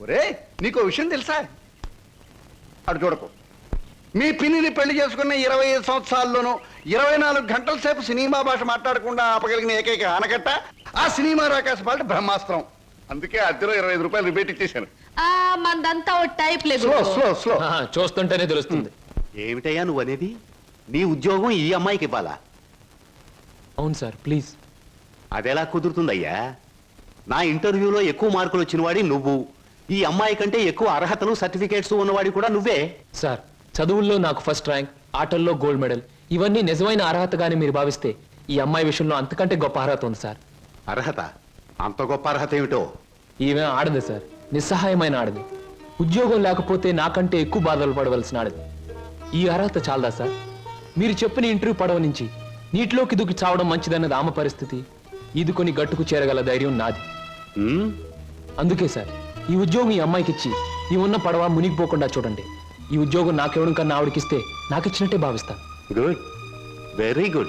ఒరే నీకు విషయం తెలుసా? అటు చూడకు. మీ పిన్నిని పెళ్ళి చేసుకున్న ఇరవై ఐదు సంవత్సరాల్లోనూ ఇరవై నాలుగు గంటల సేపు సినిమా భాష మాట్లాడకుండా ఆపగలిగిన ఏకైక ఆనకట్ట ఆ సినిమా రాకాశ పాట బ్రహ్మాస్త్రం. అందుకే అద్దెలో ఇరవై ఐదు రూపాయలు రిబేట్ ఇచ్చేశాను. ఆ మందంతా టైప్ లేదు. Slow slow slow. ఆహా, చూస్తుంటేనే తెలుస్తుంది. ఏమిటయ్యా నువ్వు అనేది? నీ ఉద్యోగం ఈ అమ్మాయికి ఇవ్వాలా? అవును సార్ ప్లీజ్. అదెలా కుదురుతుందయ్యా? నా ఇంటర్వ్యూలో ఎక్కువ మార్కులు వచ్చిన వాడి నువ్వు. ఈ అమ్మాయి కంటే ఎక్కువ అర్హతలు సర్టిఫికేట్స్ ఉన్నవాడి కూడా నువ్వే. సార్ చదువుల్లో నాకు ఫస్ట్ ర్యాంక్ ఆటల్లో గోల్డ్ మెడల్. ఇవన్నీ నిజమైన అర్హతగానే మీరు భావిస్తే ఈ అమ్మాయి విషయంలో అంతకంటే గొప్ప అర్హత ఉంది సార్. అర్హత? అంత గొప్ప అర్హత ఏమిటో? ఈమె ఆడదు సార్ నిస్సహాయమైన ఆడది. ఉద్యోగం లేకపోతే నాకంటే ఎక్కువ బాధలు పడవలసిన ఆడది. ఈ అర్హత చాలదా సార్? మీరు చెప్పిన ఇంటర్వ్యూ పడవ నుంచి నీటిలోకి దూకి చావడం మంచిదన్నది ఆమె పరిస్థితి. ఈదుకొని గట్టుకు చేరగల ధైర్యం నాది. అందుకే సార్ ఈ ఉద్యోగం ఈ అమ్మాయికి ఇచ్చి ఈ ఉన్న పడవ మునిగిపోకుండా చూడండి. ఈ ఉద్యోగం నాకెవడం కన్నా ఆవిడకిస్తే నాకిచ్చినట్టే భావిస్తాను. గుడ్. Very good.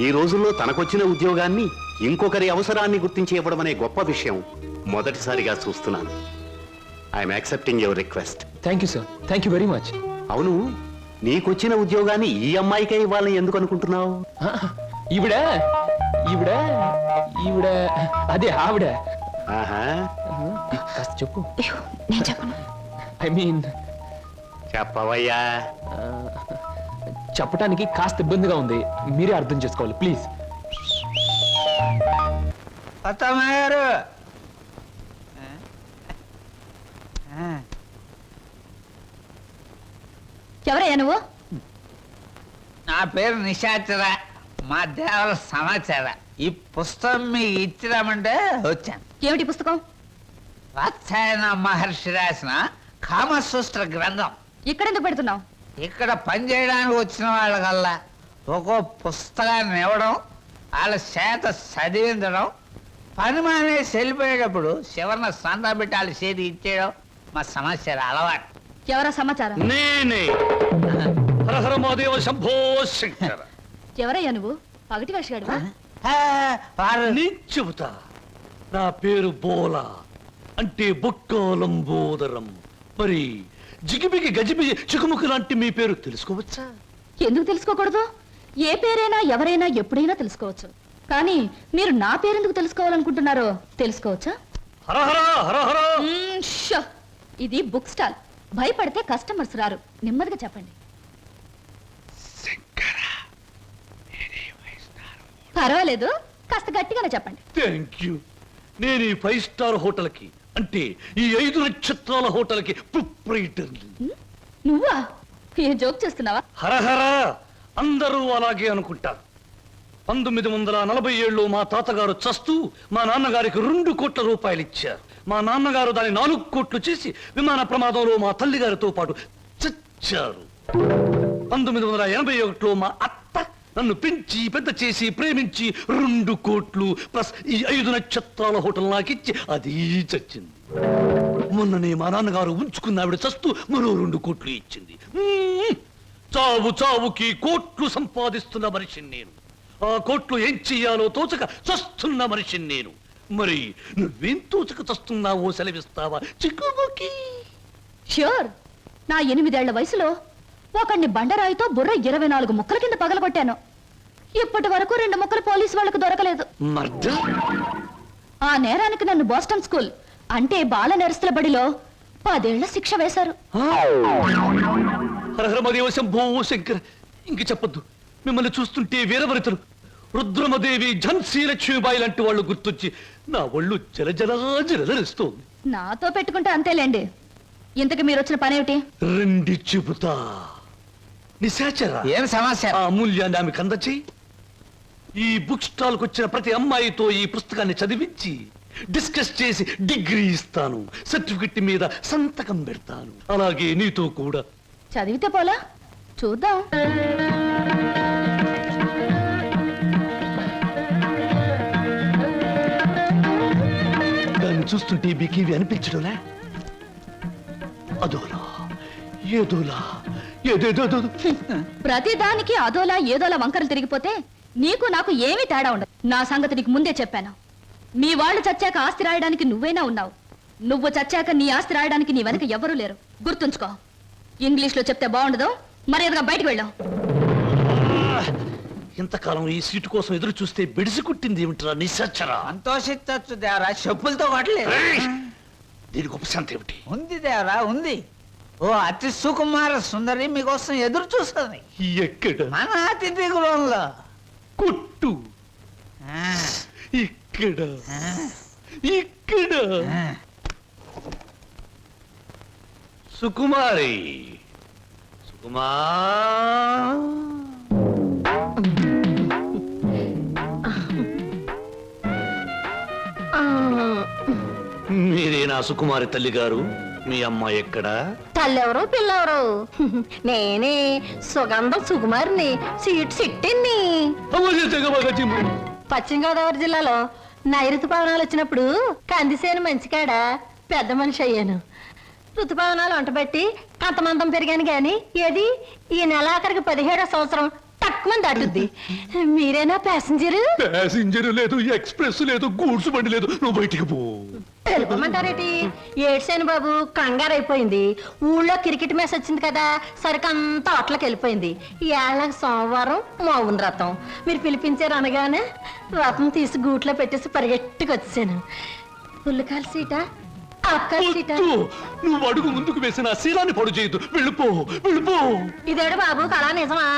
ఈ రోజుల్లో తనకొచ్చిన ఉద్యోగాన్ని ఇంకొకరి అవసరాన్ని గుర్తించి ఇవ్వడం అనే గొప్ప విషయం మొదటిసారిగా చూస్తున్నాను. I'm accepting your request. Thank you sir. Thank you very much. అవును నీకొచ్చిన ఉద్యోగాన్ని ఈ అమ్మాయికే ఇవ్వాలని ఎందుకు అనుకుంటున్నావు? ఈవిడ ఈవిడ ఈవిడ అదే ఆవిడ. ఆహా. కాస్త చెప్పు. నేను చెప్పను. ఐ మీన్ చెప్పవయ్యా. చెప్పడానికి కాస్త ఇబ్బందిగా ఉంది. మీరే అర్థం చేసుకోవాలి ప్లీజ్. ఎవరయ్యా నువ్వు? నా పేరు నిశాచర మా దేవర సమాచార. ఈ పుస్తకం మీకు ఇచ్చిరామంటే వచ్చాను. ఏమిటి పుస్తకం? వాత్సాయన మహర్షి రాసిన కామసూత్ర గ్రంథం. ఇక్కడెందుకు పెడుతున్నావు? ఇక్కడ పనిచేయడానికి వచ్చిన వాళ్ళకల్లా ఒక్కో పుస్తకాన్ని ఇవ్వడం వాళ్ళ చేత చదివించడం పని మానేసి వెళ్ళిపోయేటప్పుడు చివరిన సంతా పెట్టి వాళ్ళ చేతి ఇచ్చేయడం మా సమాచారం అలవాటు. ఎవరా సమాచారం? నేనే. హరహర మహాదేవ శంభో శంకర. ఎవరయ్యా నువ్వు? పగటి వేషగాడు వారు. నేను చెబుతా. నా పేరు బోలా. అంటే బొక్కోలంబోదరం మరి జిగిబిగి గజిబిగి చికుముకు లాంటి మీ పేరు తెలుసుకోవచ్చా? ఎందుకు తెలుసుకోకూడదు? ఏ పేరైనా ఎవరైనా ఎప్పుడైనా తెలుసుకోవచ్చు. కానీ మీరు నా పేరెందుకు తెలుసుకోవాలనుకుంటున్నారో తెలుసుకోవచ్చా? హరహర హరహర మ్మ్, షో. ఇది బుక్ స్టాల్. భయపడితే కస్టమర్స్ రారు. నెమ్మదిగా చెప్పండి. పర్వాలేదు. కాస్త గట్టిగానే చెప్పండి. Thank you. నేను ఈ ఫైవ్ స్టార్ హోటల్కి అంటే ఈ ఐదు నక్షత్రాల హోటల్కి నువ్వా? ఏ జోక్ చేస్తున్నావా? హరహర! అందరూ అలాగే అనుకుంటారు. పంతొమ్మిది వందల నలభై ఏళ్ళు మా తాతగారు చస్తూ మా నాన్నగారికి రెండు కోట్ల రూపాయలు ఇచ్చారు. మా నాన్నగారు దాని నాలుగు కోట్లు చేసి విమాన ప్రమాదంలో మా తల్లిగారితో పాటు చచ్చారు. పంతొమ్మిది వందల ఎనభై ఒకటిలో మా అత్త నన్ను పెంచి పెద్ద చేసి ప్రేమించి రెండు కోట్లు ప్లస్ ఈ ఐదు నక్షత్రాల హోటల్ నాకిచ్చి అది చచ్చింది. మొన్ననే మా నాన్నగారు ఉంచుకున్న ఆవిడ చస్తూ మరో రెండు కోట్లు ఇచ్చింది. చావు చావుకి కోట్లు సంపాదిస్తున్న మనిషిని నేను. ఆ కోట్లు ఏం చెయ్యాలో తోచక చస్తున్న మనిషిని నేను. మరి నువ్వేం తోచక చస్తున్నావో సెలవిస్తావా? చిక్కుబుకి ష్యూర్ నా ఎనిమిదేళ్ళ వయసులో ఒకడిని బండరాయితో బుర్ర ఇరవై నాలుగు ముక్కల కింద పగలగొట్టాను. ఇప్పటి వరకు రెండు ముక్కలు పోలీసు వాళ్ళకు దొరకలేదు. ఆ నేరానికి నన్ను బోస్టన్ స్కూల్ అంటే బాల నెరస్తుల బడిలో పదేళ్ళ శిక్ష వేశారు. ఇంక చెప్పొద్దు. మిమ్మల్ని చూస్తుంటే వీరవరితలు. రుద్రమదేవి ఝన్సీ లక్ష్మీబాయి లాంటి వాళ్ళు గుర్తొచ్చి నా ఒళ్ళు జలజలా జలజలిస్తోంది. నాతో పెట్టుకుంటే అంతేలేండి. ఇంతకు మీరు వచ్చిన పనేమిటి? రండి చెబుతా. నిశాచర? ఏం సమస్య ఆ అమూల్యాన్ని ఆమెకు అందచేయి ఈ బుక్ స్టాల్కు వచ్చిన ప్రతి అమ్మాయితో ఈ పుస్తకాన్ని చదివించి డిస్కస్ చేసి డిగ్రీ ఇస్తాను సర్టిఫికెట్ మీద సంతకం పెడతాను. అలాగే నీతో కూడా. చదివితే పోలా? చూద్దాం. దాన్ని చూస్తుంటే మీకేవి అనిపించడంలే? అదోలా ఏదోలా. ప్రతిదానికి అదోలా ఏదోలా వంకరలు తిరిగిపోతే నీకు నాకు ఏమీ తేడా ఉండదు. నా సంగతి నీకు ముందే చెప్పాను. మీ వాళ్ళు చచ్చాక ఆస్తి రాయడానికి నువ్వైనా ఉన్నావు. నువ్వు చచ్చాక నీ ఆస్తి రాయడానికి నీ వెనక ఎవ్వరూ లేరు. గుర్తుంచుకో. ఇంగ్లీష్లో చెప్తే బాగుండదు. మర్యాదగా బయటకు వెళ్ళాం. ఇంతకాలం ఈ సీటు కోసం ఎదురు చూస్తే బెడిసి కుట్టింది ఏమిట్రా నిశాచరా సంతోషించచ్చు దేవరా చెప్పులతో కొట్టలేదు! దీనికి ఉపశాంతి ఏమిటి? ఉంది దేవరా ఉంది. ఓ అతి సుకుమార సుందరి మీకోసం ఎదురు చూస్తుంది. ఎక్కడ? మన అతిథి గృహంలో. కొట్టు. ఆ, ఇక్కడ. ఆ, ఇక్కడ. ఆ. సుకుమారి. సుకుమా. మీరే నా సుకుమారి తల్లి గారు మీ అమ్మ ఎక్కడా? తల్లెవరు పిల్లెవరు. నేనే సుగంధం సుకుమారిని సీట్ సిట్టిని పశ్చిమ గోదావరి జిల్లాలో నైరుతు పవనాలు వచ్చినప్పుడు కందిసేను మంచికాడ పెద్ద మనిషి అయ్యాను. ఋతుపవనాలు వంటబెట్టి కంతమంతం పెరిగాను గాని ఏది? ఈ నెలాఖరికి పదిహేడో సంవత్సరం తక్కువ దాటుద్ది. మీరేనా ప్యాసింజరు? ప్యాసింజర్ లేదు ఎక్స్ప్రెస్ లేదు గూడ్స్ బండి లేదు. నువ్వు బయటికి పో. వెళ్ళిపోమంటారేటి ఏడ్సేను బాబు కంగారు అయిపోయింది ఊళ్ళో క్రికెట్ మ్యాచ్ వచ్చింది కదా సరికంతా అట్లకి వెళ్ళిపోయింది. ఏళ్ళకి సోమవారం మౌన రథం. మీరు పిలిపించారు అనగానే రథం తీసి గూట్లో పెట్టేసి పరిగెట్టుకు వచ్చాను పుల్లకాల సీట. నువ్వు అడుగు ముందుకు వేసిన శీలాన్ని పడు చేయదు వెళ్ళిపో వెళ్ళిపో. ఇదేడు బాబు కళా నిజమా?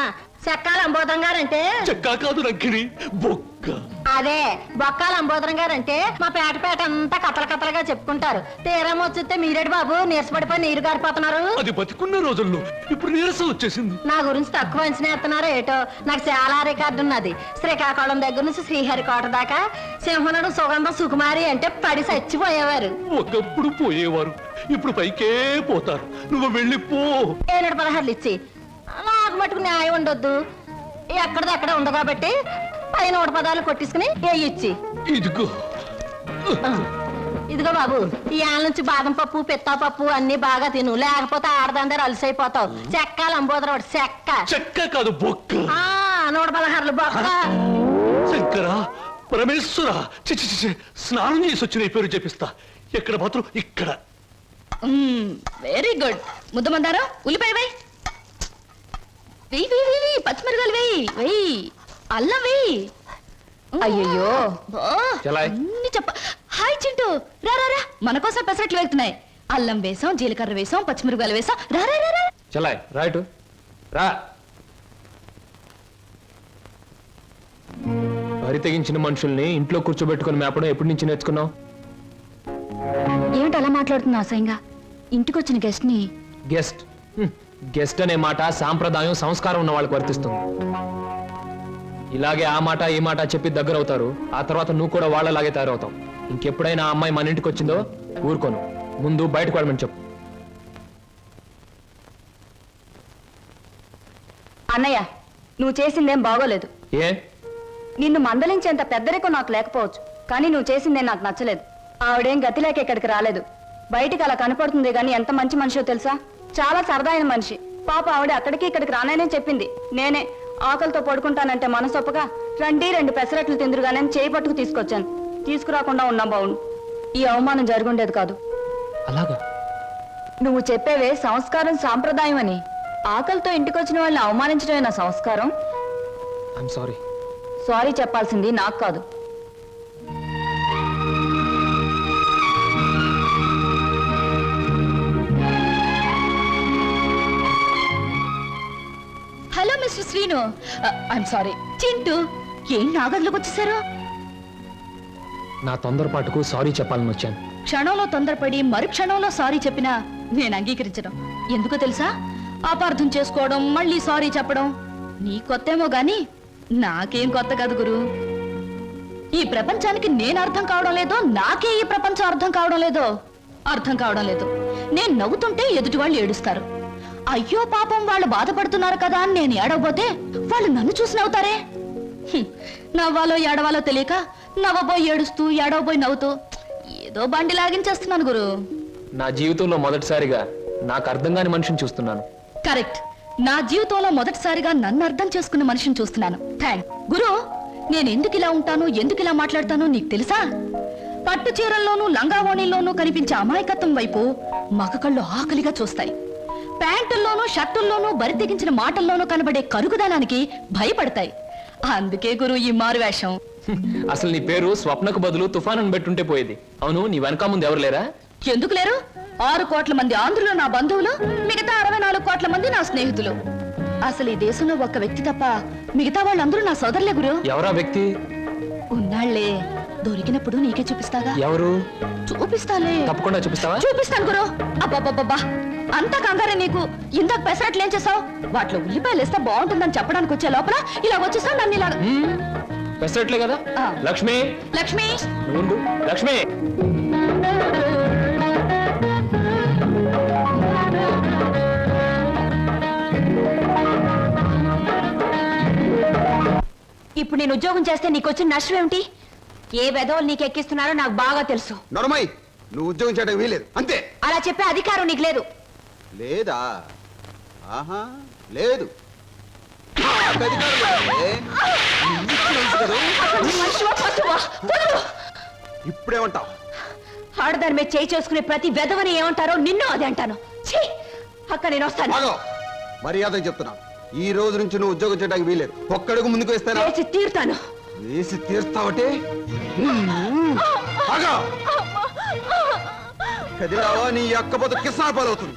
చెక్కాల అంబోధం గారంటే చెక్కా కాదు రంకిణి బొక్క. అదే బొక్కాల అంబోధరం గారంటే మా పేట పేట అంతా కథల కథలుగా చెప్పుకుంటారు. తీరం వచ్చితే మీరేడు బాబు నీరసపడిపోయి నీరు గారిపోతున్నారు? అది బతికున్న రోజుల్లో ఇప్పుడు నీరసం వచ్చేసింది. నా గురించి తక్కువ అంచనా ఎత్తున్నారో ఏటో? నాకు చాలా రికార్డు ఉన్నది. శ్రీకాకుళం దగ్గర నుంచి శ్రీహరికోట దాకా సింహనుడు సుగంధం సుకుమారి అంటే పడి చచ్చిపోయేవారు. ఒకప్పుడు పోయేవారు. ఇప్పుడు పైకే పోతారు. నువ్వు వెళ్ళిపో. ఏనాడు పదహారులు ఇచ్చి మటుకు న్యాయం ఉండొద్దు. ఎక్కడిది అక్కడ ఉంది కాబట్టి పై నూట పదాలు కొట్టించుకుని ఏ ఇచ్చి. ఇదిగో. ఇదిగో బాబు ఈ ఆల నుంచి బాదం పప్పు పిత్తా పప్పు అన్ని బాగా తిను. లేకపోతే ఆడదందరూ అలసైపోతావు. చెక్క లంబోదర చెక్క. చెక్క కాదు బొక్క. ఆ నూట పదహారులు బొక్క. శంకర పరమేశ్వర. చిచి చిచి స్నానం చేసి వచ్చిన ఈ పేరు చెప్పిస్తా. ఎక్కడ మాత్రం ఇక్కడ. వెరీ గుడ్ ముద్దమందారం ఉల్లిపాయ వేయి. వెయ్యి వెయ్యి వెయ్యి పచ్చిమిరకాయలు వెయ్యి వెయ్యి అల్లం వెయ్యి అయ్యయ్యో. చలాయ్. అన్ని చెప్ప హాయ్ చింటూ. రా రా రా. మన కోసం పెసరట్లు వెళ్తున్నాయి అల్లం వేసాం జీలకర్ర వేసాం పచ్చిమిరకాయలు వేసాం. రా రా రా రా. చలాయ్ రైట్ రా. వరి తెగించిన మనుషుల్ని ఇంట్లో కూర్చోబెట్టుకుని మేపడం ఎప్పటి నుంచి నేర్చుకున్నావు? ఏమిటి అలా మాట్లాడుతున్నా అసహ్యంగా? ఇంటికొచ్చిన గెస్ట్ని గెస్ట్ హ్మ్. గెస్ట్ అనే మాట సాంప్రదాయం సంస్కారం ఉన్న వాళ్ళకి వర్తిస్తుంది. ఇలాగే ఆ మాట ఈ మాట చెప్పి దగ్గర అవుతారు ఆ తర్వాత నువ్వు కూడా వాళ్ళలాగే తయారవుతావు. ఇంకెప్పుడైనా ఆ అమ్మాయి మన ఇంటికి వచ్చిందో ఊరుకోను. ముందు బయటకు వెళ్ళమని చెప్పు. అన్నయ్య నువ్వు చేసిందేం బాగోలేదు. ఏ? నిన్ను మందలించేంత పెద్దరికం నాకు లేకపోవచ్చు. కానీ నువ్వు చేసిందే నాకు నచ్చలేదు. ఆవిడేం గతి లేక ఇక్కడికి రాలేదు. బయటికి అలా కనపడుతుంది కానీ ఎంత మంచి మనిషో తెలుసా? చాలా సరదా అయిన మనిషి. పాప ఆవిడ అక్కడికి ఇక్కడికి రాననే చెప్పింది. నేనే ఆకలితో పడుకుంటానంటే మనసొప్పగా రండి రెండు పెసరట్లు తిందురుగానే చేయి పట్టుకు తీసుకొచ్చాను. తీసుకురాకుండా ఉన్నా బావును. ఈ అవమానం జరుగుండేది కాదు. అలాగా? నువ్వు చెప్పేవే సంస్కారం సాంప్రదాయం అని ఆకలితో ఇంటికొచ్చిన వాళ్ళని అవమానించడమే నా సంస్కారం. సారీ సారీ చెప్పాల్సింది నాకు కాదు. శ్రీను ఐఎమ్ సారీ చింటూ ఏం నాగదిలోకి వచ్చేసారు నా తొందరపాటుకు సారీ చెప్పాలని వచ్చాను. క్షణంలో తొందరపడి మరు క్షణంలో సారీ చెప్పినా నేను అంగీకరించడం ఎందుకో తెలుసా? అపార్థం చేసుకోవడం మళ్ళీ సారీ చెప్పడం. నీ కొత్తేమో గాని నాకేం కొత్త కాదు గురు. ఈ ప్రపంచానికి నేను అర్థం కావడం లేదో నాకే ఈ ప్రపంచం అర్థం కావడం లేదో అర్థం కావడం లేదు. నేను నవ్వుతుంటే ఎదుటి వాళ్ళు ఏడుస్తారు. అయ్యో పాపం వాళ్ళు బాధపడుతున్నారు కదా అని నేను ఏడవబోతే వాళ్ళు నన్ను చూసి నవ్వుతారే. నవ్వాలో ఏడవాలో తెలియక నవ్వబోయి ఏడుస్తూ ఏడవబోయి నవ్వుతూ ఏదో బండి లాగించేస్తున్నాను గురు. నా జీవితంలో మొదటిసారిగా నాకు అర్థం కాని మనిషిని చూస్తున్నాను. కరెక్ట్. నా జీవితంలో మొదటిసారిగా నన్ను అర్థం చేసుకున్న మనిషిని చూస్తున్నాను. థ్యాంక్ గురు నేను ఎందుకు ఇలా ఉంటాను ఎందుకు ఇలా మాట్లాడతానో నీకు తెలుసా? పట్టు చీరల్లోనూ లంగావోణీల్లోనూ కనిపించే అమాయకత్వం వైపు మగ కళ్ళు ఆకలిగా చూస్తాయి. ప్యాంటుల్లోనూ షర్టుల్లోనూ బరితెగించిన మాటల్లోనూ కనబడే కరుగుదనానికి భయపడతాయి. అందుకే గురు ఈ మారువేషం. అసలు నీ పేరు స్వప్నకు బదులు తుఫాన్ అని పెట్టుంటే పోయేది. అవును నీ వెనక ముందు ఎవరు లేరా? ఎందుకు లేరు? ఆరు కోట్ల మంది ఆంధ్రులు నా బంధువులు మిగతా అరవై నాలుగు కోట్ల మంది నా స్నేహితులు. అసలు ఈ దేశంలో ఒక్క వ్యక్తి తప్ప మిగతా వాళ్ళందరూ నా సోదరులే గురు. ఎవరా వ్యక్తి? ఉన్నాళ్ళే దొరికినప్పుడు నీకే చూపిస్తాగా? ఎవరు? చూపిస్తాలే. తప్పకుండా చూపిస్తావా? చూపిస్తాను గురు. అబ్బబ్బబ్బబ్బా. అంత కంగారే నీకు? ఇందాక పెసరట్లు ఏం చేసావు? వాటిలో ఉల్లిపాయలు వేస్తే బాగుంటుందని చెప్పడానికి వచ్చే లోపల ఇలా వచ్చేసావు నన్ను ఇలా? పెసరట్లే కదా. లక్ష్మి? లక్ష్మి? ఉండు. లక్ష్మి? ఇప్పుడు నేను ఉద్యోగం చేస్తే నీకు వచ్చిన నష్టం ఏమిటి? ఏ వెధవలు నీకు ఎక్కిస్తున్నారో నాకు బాగా తెలుసు. నొరమై నువ్వు ఉద్యోగం చేయడానికి వీలేదు అంతే. అలా చెప్పే అధికారం నీకు లేదు. లేదా? ఆహా లేదు. ఇప్పుడేమంటావు? ఆడదాని మీద చేయి చేసుకునే ప్రతి వెధవని ఏమంటారో నిన్ను అదే అంటాను. ఛీ! అక్క నేను వస్తాను. మర్యాద చెప్తున్నా. ఈ రోజు నుంచి నువ్వు ఉద్యోగం చేయడానికి వీలేదు ఒక్కడుగు ముందుకు వేస్తానా? చేసి తీరుతాను. వేసి తీర్స్తావటే? ఆగో! కదిలావా? నీ అక్క పాలవుతుంది.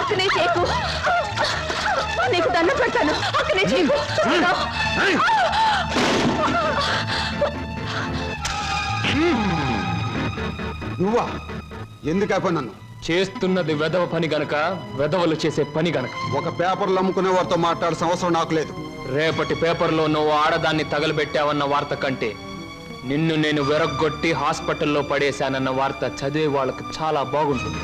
అక్కనే చేయకు నీకు దండం పెడతాను. అక్కనే వద్దు. నువ్వా? ఎందుకు అయిపోయి నన్ను? చేస్తున్నది వెధవ పని గనక వెధవలు చేసే పని గనక. ఒక పేపర్లు అమ్ముకునే వారితో మాట్లాడాల్సిన అవసరం నాకు లేదు. రేపటి పేపర్లో నువ్వు ఆడదాన్ని తగలబెట్టావన్న వార్త కంటే నిన్ను నేను వెరగొట్టి హాస్పిటల్లో పడేశానన్న వార్త చదివే వాళ్ళకి చాలా బాగుంటుంది!